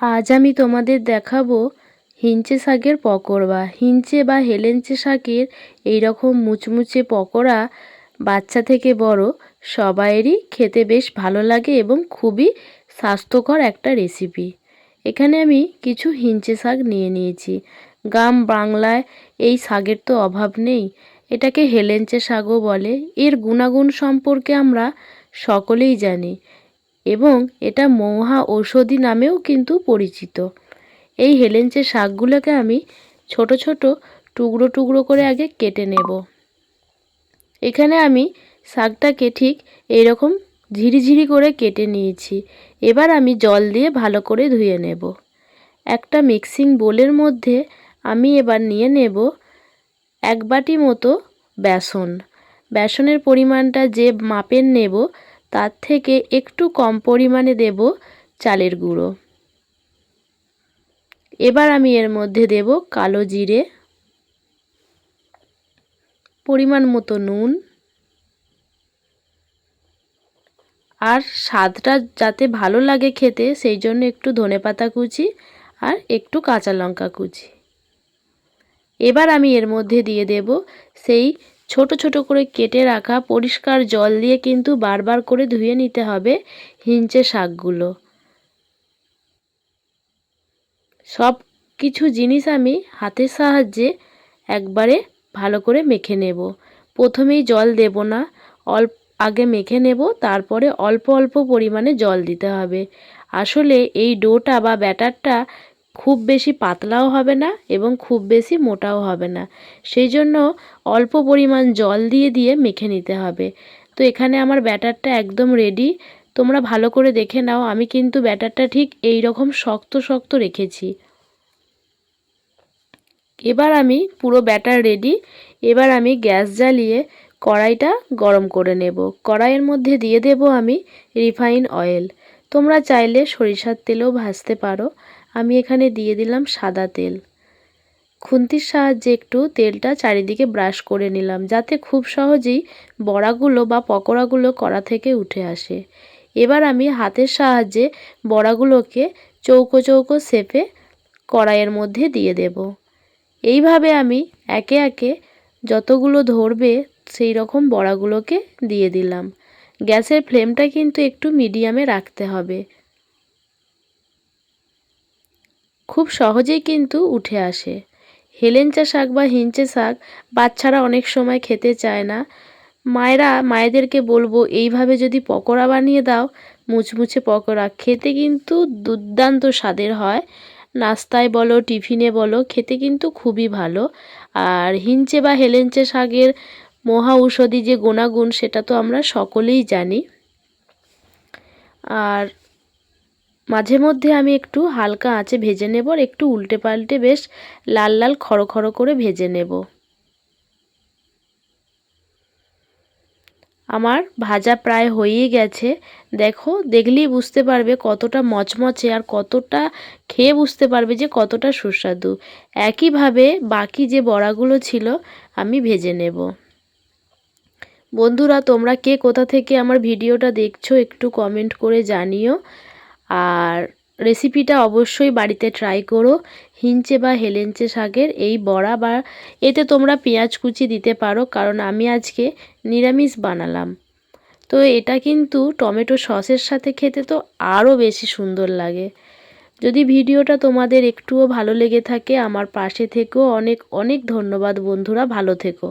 আজ আমি তোমাদের দেখাবো হিঞ্চে শাকের পকোড়া। হিঞ্চে বা হেলেঞ্চে শাকের এই রকম মুচমুচে পকোড়া বাচ্চা থেকে বড় সবাইয়েরই খেতে বেশ ভালো লাগে এবং খুবই স্বাস্থ্যকর একটা রেসিপি এখানে আমি কিছু হিঞ্চে শাক নিয়ে নিয়েছি। গ্রাম বাংলায় এই শাকের তো অভাব নেই। এটাকে হেলেঞ্চে শাকও বলে। এর গুণাগুণ সম্পর্কে আমরা সকলেই জানি। এবং এটা মহা ঔষধি নামেও কিন্তু পরিচিত। এই হেলেঞ্চে শাকগুলোকে আমি ছোট ছোট টুকরো টুকরো করে আগে কেটে নেব। এখানে আমি শাকটাকে ঠিক এইরকম ঝিরিঝিরি করে কেটে নিয়েছি। এবার আমি জল দিয়ে ভালো করে ধুয়ে নেব। একটা মিক্সিং বোলের মধ্যে আমি এবার নিয়ে নেব এক বাটি মতো বেসন। বেসনের পরিমাণটা যে মাপের নেব তার থেকে একটু কম পরিমাণে দেব চালের গুঁড়ো। এবার আমি এর মধ্যে দেব কালো জিরে, পরিমাণ মতো নুন আর স্বাদটা যাতে ভালো লাগে খেতে সেই জন্য একটু ধনে পাতা কুচি আর একটু কাঁচা লঙ্কা কুচি। এবার আমি এর মধ্যে দিয়ে দেব সেই ছোট ছোট করে কেটে রাখা পরিষ্কার জল দিয়ে কিন্তু বারবার করে ধুয়ে নিতে হবে হিঞ্চে শাকগুলো। সব কিছু জিনিস আমি হাতের সাহায্যে একবারে ভালো করে মেখে নেব। প্রথমেই জল দেব না, অল্প আগে মেখে নেব, তারপরে অল্প অল্প পরিমাণে জল দিতে হবে। আসলে এই ডোটা বা ব্যাটারটা খুব বেশি পাতলাও হবে না এবং খুব বেশি মোটাও হবে না। সেই জন্য অল্প পরিমাণ জল দিয়ে দিয়ে মেখে নিতে হবে। তো এখানে আমার ব্যাটারটা একদম রেডি তোমরা ভালো করে দেখে নাও, আমি কিন্তু ব্যাটারটা ঠিক এই রকম শক্ত শক্ত রেখেছি। এবার আমি পুরো ব্যাটার রেডি এবার আমি গ্যাস জ্বালিয়ে কড়াইটা গরম করে নেব। কড়াইয়ের মধ্যে দিয়ে দেব আমি রিফাইন অয়েল তোমরা চাইলে সরিষার তেলও ভাজতে পারো। আমি এখানে দিয়ে দিলাম সাদা তেল। খুন্তির সাহায্যে একটু তেলটা চারিদিকে ব্রাশ করে নিলাম, যাতে খুব সহজেই বড়াগুলো বা পকোড়াগুলো কড়া থেকে উঠে আসে। এবার আমি হাতের সাহায্যে বড়াগুলোকে চৌকো চৌকো শেপে কড়াইয়ের মধ্যে দিয়ে দেব। এইভাবে আমি একে একে যতগুলো ধরবে সেই রকম বড়াগুলোকে দিয়ে দিলাম। গ্যাসের ফ্লেমটা কিন্তু একটু মিডিয়ামে রাখতে হবে। খুব সহজেই কিন্তু উঠে আসে। হেলেঞ্চা শাক বা হিঞ্চে শাক বাচ্চারা অনেক সময় খেতে চায় না। মায়েরা, মায়েদেরকে বলব, এইভাবে যদি পকোড়া বানিয়ে দাও, মুচমুচে পকোড়া, খেতে কিন্তু দুর্দান্ত স্বাদের হয়। নাস্তায় বলো, টিফিনে বলো, খেতে কিন্তু খুবই ভালো। আর হিঞ্চে বা হেলেঞ্চে শাকের মহা ঔষধি যে গুণাগুণ, সেটা তো আমরা সকলেই জানি। আর মাঝে মধ্যে আমি একটু হালকা আঁচে ভেজে নেব আর একটু উল্টে পাল্টে বেশ লাল লাল খড়ো খড়ো করে ভেজে নেব। আমার ভাজা প্রায় হয়েই গেছে। দেখো, দেখলেই বুঝতে পারবে কতটা মচমচে আর কতটা খেয়ে বুঝতে পারবে যে কতটা সুস্বাদু। একইভাবে বাকি যে বড়াগুলো ছিল, আমি ভেজে নেব। বন্ধুরা, তোমরা কে কোথা থেকে আমার ভিডিওটা দেখছ একটু কমেন্ট করে জানিও। আর রেসিপিটা অবশ্যই বাড়িতে ট্রাই করো। হিঞ্চে বা হেলেঞ্চে শাকের এই বড়া বা এতে তোমরা পেঁয়াজ কুচি দিতে পারো, কারণ আমি আজকে নিরামিষ বানালাম। তো এটা কিন্তু টমেটো সসের সাথে খেতে তো আরও বেশি সুন্দর লাগে। যদি ভিডিওটা তোমাদের একটুও ভালো লেগে থাকে, আমার পাশে থেকেও অনেক অনেক ধন্যবাদ বন্ধুরা, ভালো থেকো।